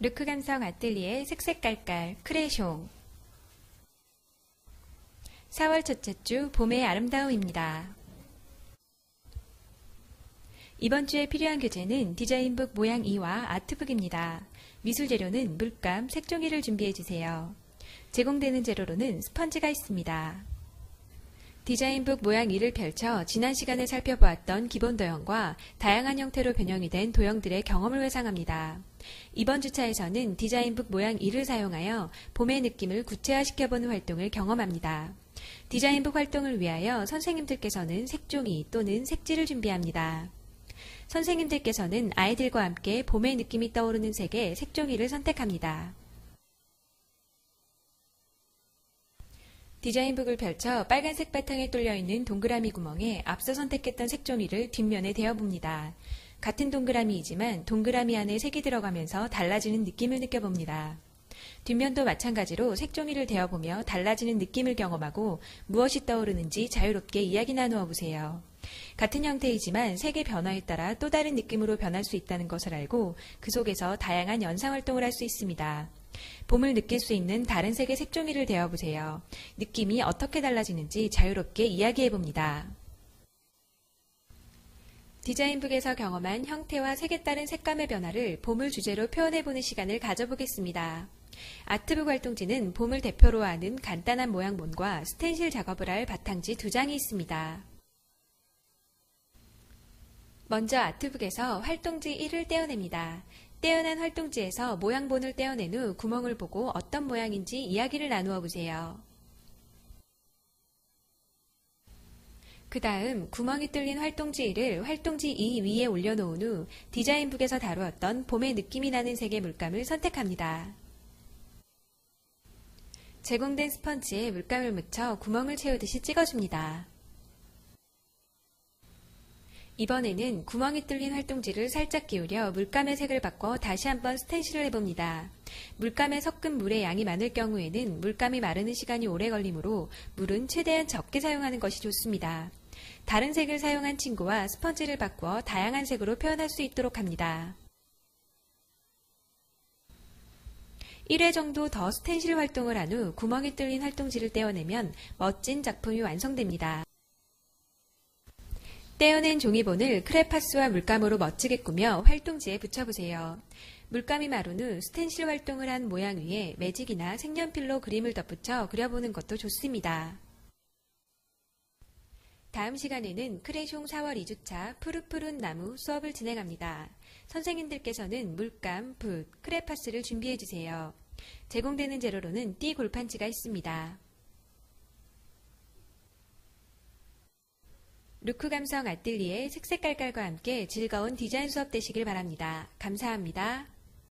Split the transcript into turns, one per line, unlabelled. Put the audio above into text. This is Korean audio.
루크 감성 아뜰리에 색색깔깔 크레숑 4월 첫째 주 봄의 아름다움입니다. 이번 주에 필요한 교재는 디자인북 모양 2와 아트북입니다. 미술 재료는 물감, 색종이를 준비해 주세요. 제공되는 재료로는 스펀지가 있습니다. 디자인북 모양 2를 펼쳐 지난 시간에 살펴보았던 기본 도형과 다양한 형태로 변형이 된 도형들의 경험을 회상합니다. 이번 주차에서는 디자인북 모양 2를 사용하여 봄의 느낌을 구체화시켜보는 활동을 경험합니다. 디자인북 활동을 위하여 선생님들께서는 색종이 또는 색지를 준비합니다. 선생님들께서는 아이들과 함께 봄의 느낌이 떠오르는 색의 색종이를 선택합니다. 디자인북을 펼쳐 빨간색 바탕에 뚫려 있는 동그라미 구멍에 앞서 선택했던 색종이를 뒷면에 대어봅니다. 같은 동그라미이지만 동그라미 안에 색이 들어가면서 달라지는 느낌을 느껴봅니다. 뒷면도 마찬가지로 색종이를 대어보며 달라지는 느낌을 경험하고 무엇이 떠오르는지 자유롭게 이야기 나누어 보세요. 같은 형태이지만 색의 변화에 따라 또 다른 느낌으로 변할 수 있다는 것을 알고 그 속에서 다양한 연상 활동을 할 수 있습니다. 봄을 느낄 수 있는 다른 색의 색종이를 대어보세요. 느낌이 어떻게 달라지는지 자유롭게 이야기해 봅니다. 디자인북에서 경험한 형태와 색에 따른 색감의 변화를 봄을 주제로 표현해보는 시간을 가져보겠습니다. 아트북 활동지는 봄을 대표로 하는 간단한 모양본과 스텐실 작업을 할 바탕지 두 장이 있습니다. 먼저 아트북에서 활동지 1을 떼어냅니다. 떼어낸 활동지에서 모양본을 떼어낸 후 구멍을 보고 어떤 모양인지 이야기를 나누어 보세요. 그 다음 구멍이 뚫린 활동지 1을 활동지 2 위에 올려놓은 후 디자인북에서 다루었던 봄의 느낌이 나는 색의 물감을 선택합니다. 제공된 스펀지에 물감을 묻혀 구멍을 채우듯이 찍어줍니다. 이번에는 구멍이 뚫린 활동지를 살짝 기울여 물감의 색을 바꿔 다시 한번 스텐실을 해봅니다. 물감에 섞은 물의 양이 많을 경우에는 물감이 마르는 시간이 오래 걸리므로 물은 최대한 적게 사용하는 것이 좋습니다. 다른 색을 사용한 친구와 스펀지를 바꾸어 다양한 색으로 표현할 수 있도록 합니다. 1회 정도 더 스텐실 활동을 한 후 구멍이 뚫린 활동지를 떼어내면 멋진 작품이 완성됩니다. 떼어낸 종이본을 크레파스와 물감으로 멋지게 꾸며 활동지에 붙여보세요. 물감이 후 스텐실 활동을 한 모양 위에 매직이나 색연필로 그림을 덧붙여 그려보는 것도 좋습니다. 다음 시간에는 크레숑 4월 2주차 푸르푸른 나무 수업을 진행합니다. 선생님들께서는 물감, 붓, 크레파스를 준비해주세요. 제공되는 재료로는 띠 골판지가 있습니다. 루크 감성 아뜰리에 색색깔깔과 함께 즐거운 디자인 수업 되시길 바랍니다. 감사합니다.